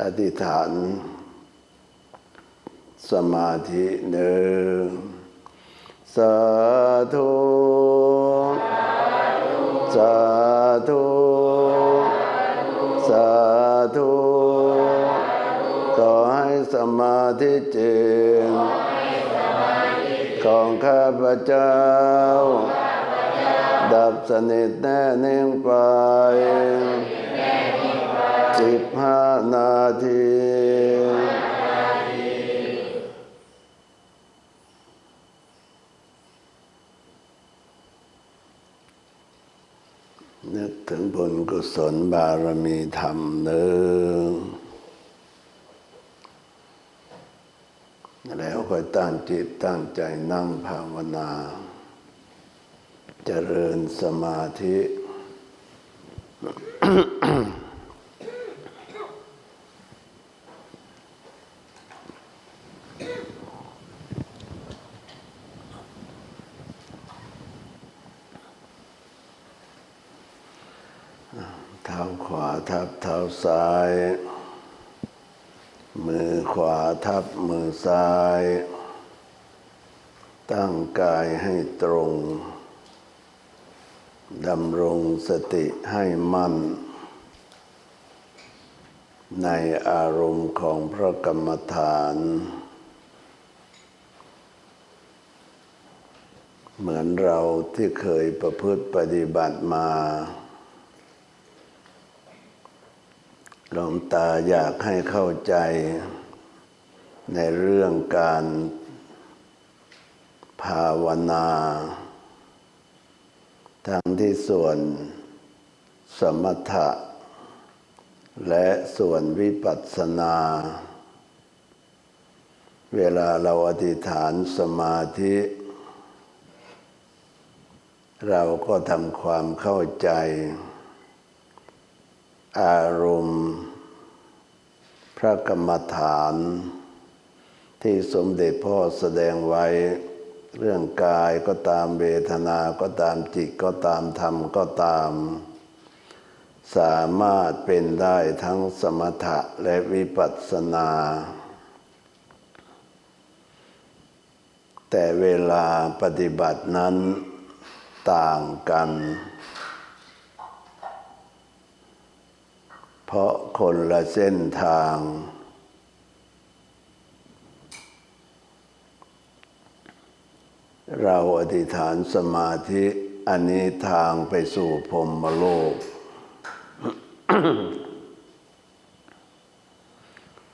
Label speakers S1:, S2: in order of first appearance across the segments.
S1: อธิษฐาน สมาธิหนึ่งสาธุสาธุสาธุขอให้สมาธิจริงของข้าพเจ้า ดับสนิทแน่นิ่งไป สิบห้านาทีนึกถึงบุญกุศลบารมีธรรมหนึ่งแล้วก็ตั้งจิตตั้งใจนั่งภาวนาเจริญสมาธิ เท้าขวา ทับเท้าซ้าย มือขวาทับมือซ้าย ตั้งกายให้ตรงดำรงสติให้มั่น ในอารมณ์ของพระกรรมฐาน เหมือนเราที่เคยประพฤติปฏิบัติมา หลวงตาอยากให้เข้าใจในเรื่องการภาวนา ทั้งที่ส่วนสมถะ และส่วนวิปัสสนา เวลาเราอธิษฐานสมาธิ เราก็ทำความเข้าใจ อารมณ์ พระกรรมฐาน ที่สมเด็จพ่อแสดงไว้ เรื่องกายก็ตามเวทนาก็ตามจิตก็ตามธรรมก็ตาม สามารถเป็นได้ทั้งสมถะและวิปัสสนา แต่เวลาปฏิบัตินั้นต่างกัน เพราะคนละเส้นทาง เราอธิษฐานสมาธิอันนี้ทางไปสู่พรมโลก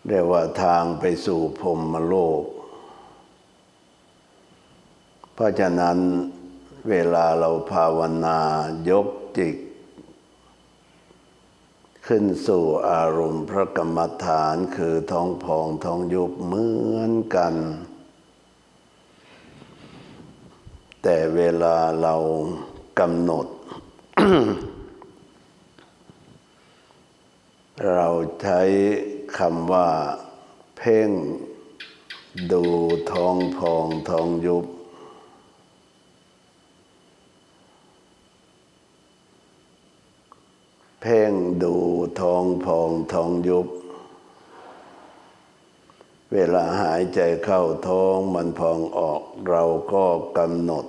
S1: เรียกว่าทางไปสู่พรมโลก เพราะฉะนั้นเวลาเราภาวนายกจิต ขึ้นสู่อารมณ์พระกรรมฐานคือท้องพองท้องยุบเหมือนกัน แต่เวลาเรากำหนด เราใช้คำว่า เพ่งดูท้องพองท้องยุบ เพ่งดูทองพองทองยุบ เวลาหายใจเข้าท้องมันพองออกเราก็กำหนด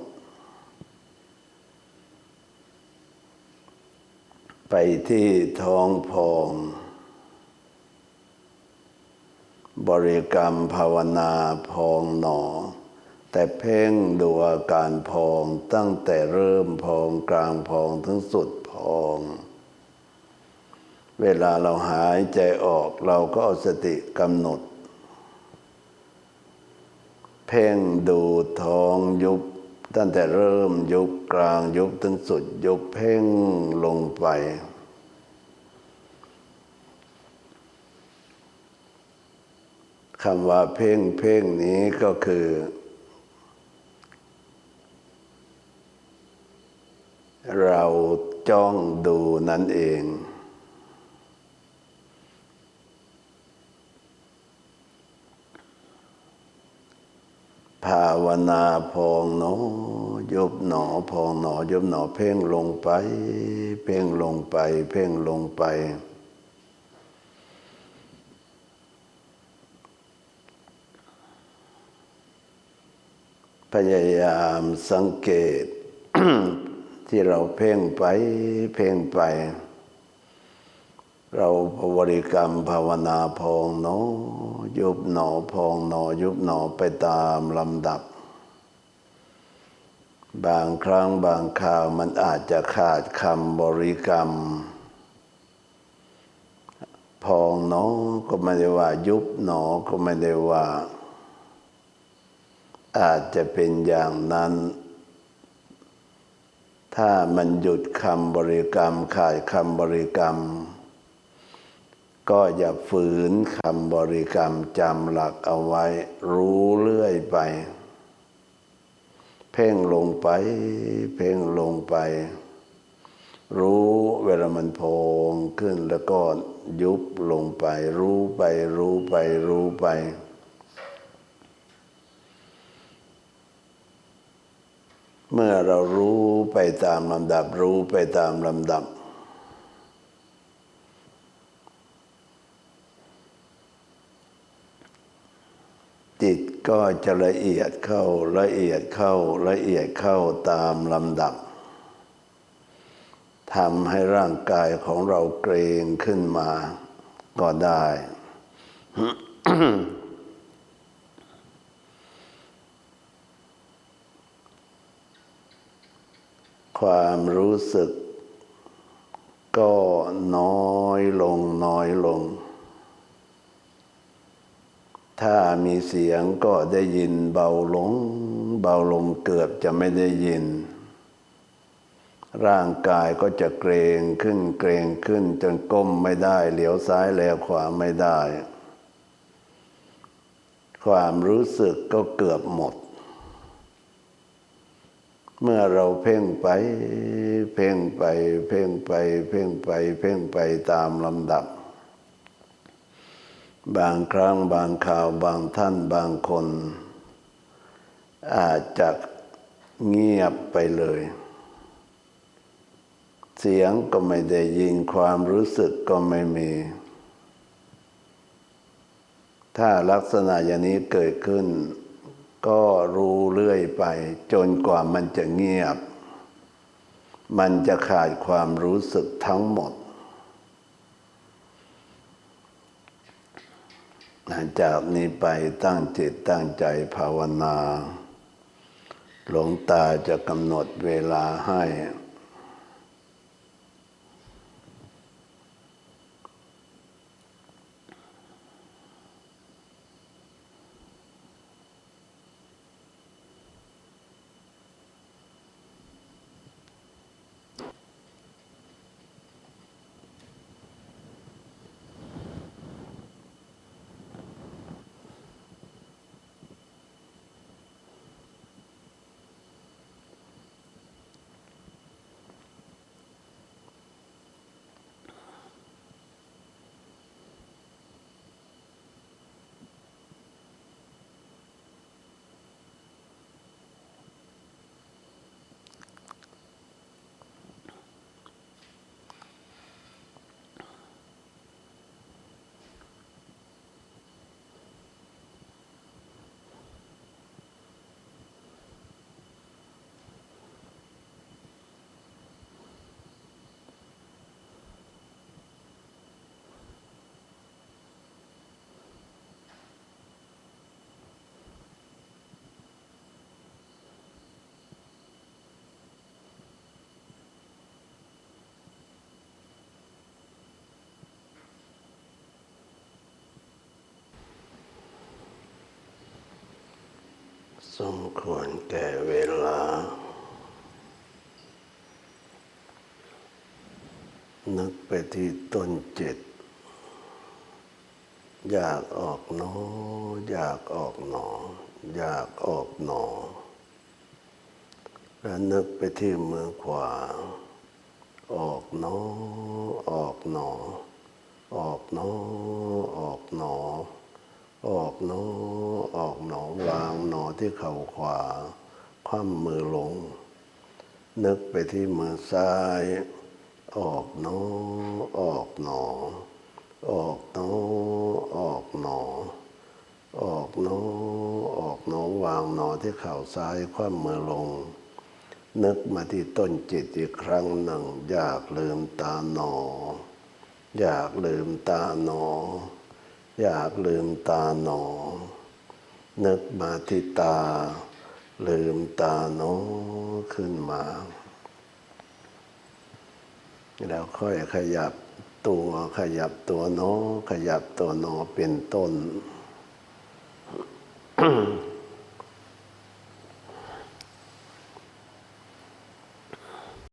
S1: ไปที่ท้องพอง บริกรรมภาวนาพองหนอ แต่เพ่งดูอาการพองตั้งแต่เริ่มพองกลางพองถึงสุดพอง เวลาเราหายใจออกเราก็เอาสติกำหนด เพ่งดูท้องยุบ ตั้งแต่เริ่มยุบกลางยุบถึงสุดยุบเพ่งลงไป คำว่าเพ่งเพ่งนี้ก็คือ เราจ้องดูนั่นเอง นาพองหนอยบหนอพองหนอยบหนอเพ่งลงไป เพ่งลงไป เพ่งลงไปพยายามสังเกต ที่เราเพ่งไป เพ่งไป เราบริกรรมภาวนาพองหนอยุบหนอพองหนอยุบหนอไปตามลำดับ บางครั้งบางคราวมันอาจจะขาดคำบริกรรม พองหนอก็ไม่ได้ว่ายุบหนอก็ไม่ได้ว่า อาจจะเป็นอย่างนั้น ถ้ามันหยุดคำบริกรรม ขาดคำบริกรรม ก็อย่าฝืนคำบริกรรมจำหลักเอาไว้ รู้เรื่อยไป เพ่งลงไป เพ่งลงไป รู้เวลามันโพงขึ้นแล้วก็ยุบลงไป รู้ไปรู้ไปรู้ไป เมื่อเรารู้ไปตามลำดับ รู้ไปตามลำดับ จิต ก็จะละเอียดเข้าละเอียดเข้าละเอียดเข้าตามลำดับทำให้ร่างกายของเราเกรงขึ้นมาก็ได้ ความรู้สึกก็น้อยลงน้อยลง ถ้ามีเสียงก็ได้ยินเบาลง เบาลงเกือบจะไม่ได้ยิน ร่างกายก็จะเกรงขึ้นเกรงขึ้นจนก้มไม่ได้ เหลียวซ้ายแลขวาไม่ได้ ความรู้สึกก็เกือบหมด เมื่อเราเพ่งไป เพ่งไป เพ่งไป เพ่งไป เพ่งไปตามลำดับ บางครั้งบางข่าวบางท่านบางคน อาจจะเงียบไปเลย เสียงก็ไม่ได้ยินความรู้สึกก็ไม่มี ถ้าลักษณะอย่างนี้เกิดขึ้น ก็รู้เรื่อยไป จนกว่ามันจะเงียบ มันจะขาดความรู้สึกทั้งหมด จากนี้ไปตั้งจิตตั้งใจภาวนา หลวงตาจะกำหนดเวลาให้ สมควรแก่เวลา นึกไปที่ต้นจิต อยากออกหนอ อยากออกหนอ อยากออกหนอ แล้วนึกไปที่มือขวา ออกหนอ ออกหนอออกหนอ ออกหนอ ออกหนอ ออกหนอ วางหนอ ที่เข่าขวา คว่ำมือลง นึกไปที่มือซ้าย ออกหนอ ออกหนอ ออกหนอ ออกหนอ ออกหนอ ออกหนอวางหนออที่เข่าซ้าย คว่ำมือลง นึกมาที่ต้นจิตอีกครั้งหนึ่ง อยากลืมตาหนอ อยากลืมตาหนอ อยากลืมตาหนอ นึกมาที่ตา ลืมตาโน้ขึ้นมา แล้วค่อยขยับตัวขยับตัวโนขยับตัวโนเป็นต้น